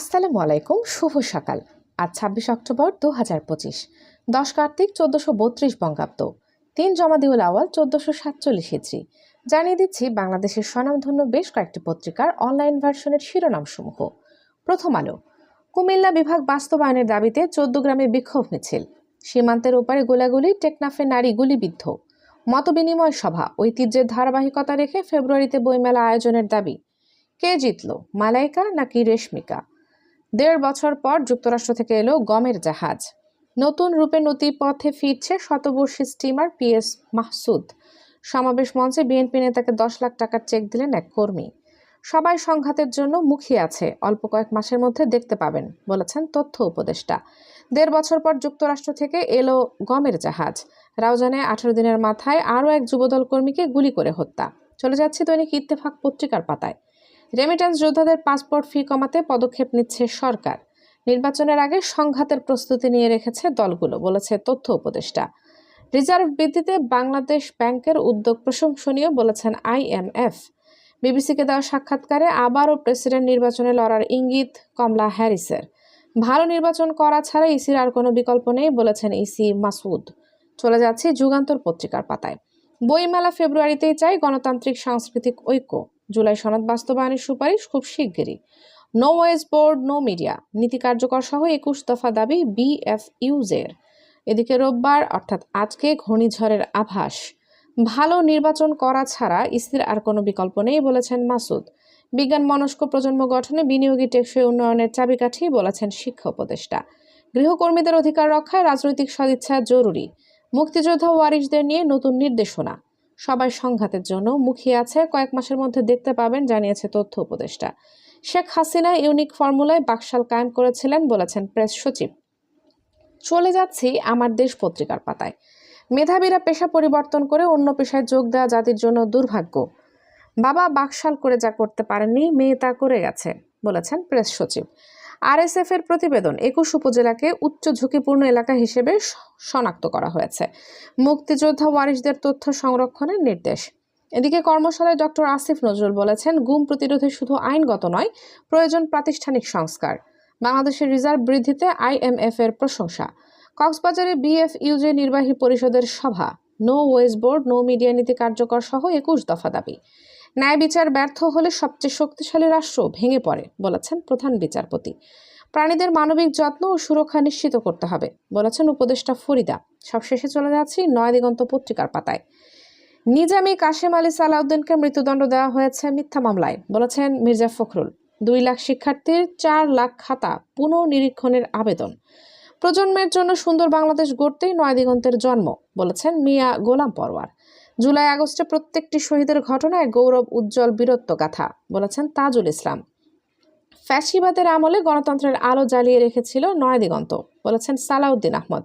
আসসালামু আলাইকুম, শুভ সকাল। আজ ছাব্বিশ অক্টোবর দু হাজার পঁচিশ। দশ কার্তিক চোদ্দশো বত্রিশ বঙ্গাব্দ। তিন জমাদিউল আওয়াল চোদ্দশো সাতচল্লিশ হিজড়ি জানিয়ে দিচ্ছি, বাংলাদেশের স্বনামধন্য বেশ কয়েকটি পত্রিকার অনলাইন ভার্সনের শিরোনামসমূহ। প্রথম আলো। কুমিল্লা বিভাগ বাস্তবায়নের দাবিতে চোদ্দ গ্রামে বিক্ষোভ মিছিল। সীমান্তের ওপারে গোলাগুলি, টেকনাফে নারী গুলিবিদ্ধ। মতবিনিময় সভা, ঐতিহ্যের ধারাবাহিকতা রেখে ফেব্রুয়ারিতে বইমেলা আয়োজনের দাবি। কে জিতল, মালাইকা নাকি রেশমিকা? দেড় বছর পর যুক্তরাষ্ট্র থেকে এলো গমের জাহাজ। নতুন রূপে নদী পথে ফিরছে শতবর্ষী স্টিমার পিএস মাহসুদ। সমাবেশ মঞ্চে বিএনপি নেতাকে দশ লাখ টাকার চেক দিলেন এক কর্মী। সবাই সংঘাতের জন্য মুখিয়ে আছে, অল্প কয়েক মাসের মধ্যে দেখতে পাবেন, বলেছেন তথ্য উপদেষ্টা। দেড় বছর পর যুক্তরাষ্ট্র থেকে এলো গমের জাহাজ। রাউজানে আঠারো দিনের মাথায় আরও এক যুবদল কর্মীকে গুলি করে হত্যা। চলে যাচ্ছে দৈনিক ইত্তেফাক পত্রিকার পাতায়। রেমিটেন্স যোদ্ধাদের পাসপোর্ট ফি কমাতে পদক্ষেপ নিচ্ছে সরকার। নির্বাচনের আগে সংঘাতের প্রস্তুতি নিয়ে রেখেছে দলগুলো, বলেছে তথ্য উপদেষ্টা। রিজার্ভ বৃদ্ধিতে বাংলাদেশ ব্যাংকের উদ্যোগ প্রশংসনীয়, বলেছেন আইএমএফ বিবিসিকে দেওয়া সাক্ষাৎকারে আবারও প্রেসিডেন্ট নির্বাচনে লড়ার ইঙ্গিত কমলা হ্যারিসের। ভালো নির্বাচন করা ছাড়া ইসির আর কোনো বিকল্প নেই, বলেছেন ইসি মাসুদ চলে যাচ্ছে যুগান্তর পত্রিকার পাতায়। বইমেলা ফেব্রুয়ারিতেই চাই গণতান্ত্রিক সাংস্কৃতিক ঐক্য। জুলাই সনদ বাস্তবায়নের সুপারিশ খুব শিগগিরই। No wage board, no media, নীতি কার্যকর সহ একুশ দফা দাবি বিএফইউজের। এদিকে রোববার, অর্থাৎ আজকে, ঘূর্ণিঝড়ের আভাস। ভালো নির্বাচন করা ছাড়া ইসির আর কোনো বিকল্প নেই বলেছেন মাসুদ। বিজ্ঞান মনস্ক প্রজন্ম গঠনে বিনিয়োগী টেকসই উন্নয়নের চাবিকাঠি বলেছেন শিক্ষা উপদেষ্টা। গৃহকর্মীদের অধিকার রক্ষায় রাজনৈতিক সদিচ্ছা জরুরি। মুক্তিযোদ্ধা ওয়ারিশদের নিয়ে নতুন নির্দেশনা। সবাই সংঘাতের জন্য মুখিয়ে আছে। কয়েক মাসের মধ্যে দেখতে পাবেন, জানিয়েছে তথ্য উপদেষ্টা। শেখ হাসিনা ইউনিক ফর্মুলায় বাকশাল কায়েম করেছিলেন বলেছেন প্রেস সচিব। চলে যাচ্ছি আমার দেশ পত্রিকার পাতায়। মেধাবীরা পেশা পরিবর্তন করে অন্য পেশায় যোগ দেওয়া জাতির জন্য দুর্ভাগ্য। বাবা বাকশাল করে যা করতে পারেননি, মেয়ে তা করে গেছে, বলেছেন প্রেস সচিব। আরএসএফ এর প্রতিবেদন একুশ উপজেলাকে উচ্চ ঝুঁকিপূর্ণ এলাকা হিসেবে শনাক্ত করা হয়েছে। মুক্তিযোদ্ধা ওয়ারিশদের তথ্য সংরক্ষণের নির্দেশ। এদিকে কর্মশালায় ডক্টর আসিফ নজরুল বলেছেন, গুম প্রতিরোধে শুধু আইনগত নয়, প্রয়োজন প্রাতিষ্ঠানিক সংস্কার। বাংলাদেশের রিজার্ভ বৃদ্ধিতে আইএমএফ এর প্রশংসা। কক্সবাজারে বিএফ বিএফইউজে নির্বাহী পরিষদের সভা। No wage board, no media নীতি কার্যকর সহ একুশ দফা দাবি। ন্যায় বিচার ব্যর্থ হলে সবচেয়ে শক্তিশালী রাষ্ট্র ভেঙে পড়ে, বলেছেন প্রধান বিচারপতি। প্রাণীদের মানবিক যত্ন ও সুরক্ষা নিশ্চিত করতে হবে, বলেছেন উপদেষ্টা ফরিদা। সবশেষে চলে যাচ্ছি নয় দিগন্ত পত্রিকার পাতায়। নিজামী কাশেম আলী সালাউদ্দিনকে মৃত্যুদণ্ড দেওয়া হয়েছে মিথ্যা মামলায়, বলেছেন মির্জা ফখরুল। দুই লাখ শিক্ষার্থীর চার লাখ খাতা পুনঃনিরীক্ষণের আবেদন। প্রজন্মের জন্য সুন্দর বাংলাদেশ গড়তেই নয় দিগন্তের জন্ম, বলেছেন মিয়া গোলাম পরওয়ার জুলাই আগস্টে প্রত্যেকটি শহীদের ঘটনায় গৌরব, উজ্জ্বল, বীরত্ব গাথা, বলেছেন তাজুল ইসলাম। ফ্যাসিবাদের আমলে গণতন্ত্রের আলো জ্বালিয়ে রেখেছিল নয় দিগন্ত, বলেছেন সালাউদ্দিন আহমদ।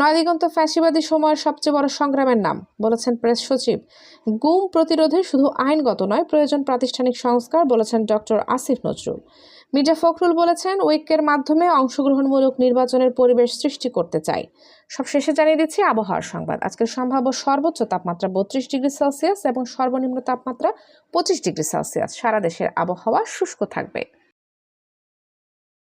নয় দিগন্ত ফ্যাসিবাদী সময়ের সবচেয়ে বড় সংগ্রামের নাম, বলেছেন প্রেস সচিব। গুম প্রতিরোধে শুধু আইনগত নয়, প্রয়োজন প্রাতিষ্ঠানিক সংস্কার, বলেছেন ডক্টর আসিফ নজরুল। মির্জা ফখরুল বলেছেন, ঐক্যের মাধ্যমে অংশগ্রহণমূলক নির্বাচনের পরিবেশ সৃষ্টি করতে চাই। সব শেষে জানিয়ে দিচ্ছি আবহাওয়ার সংবাদ। আজকের সম্ভাব্য সর্বোচ্চ তাপমাত্রা বত্রিশ ডিগ্রি সেলসিয়াস এবং সর্বনিম্ন তাপমাত্রা পঁচিশ ডিগ্রি সেলসিয়াস। সারা দেশের আবহাওয়া শুষ্ক থাকবে।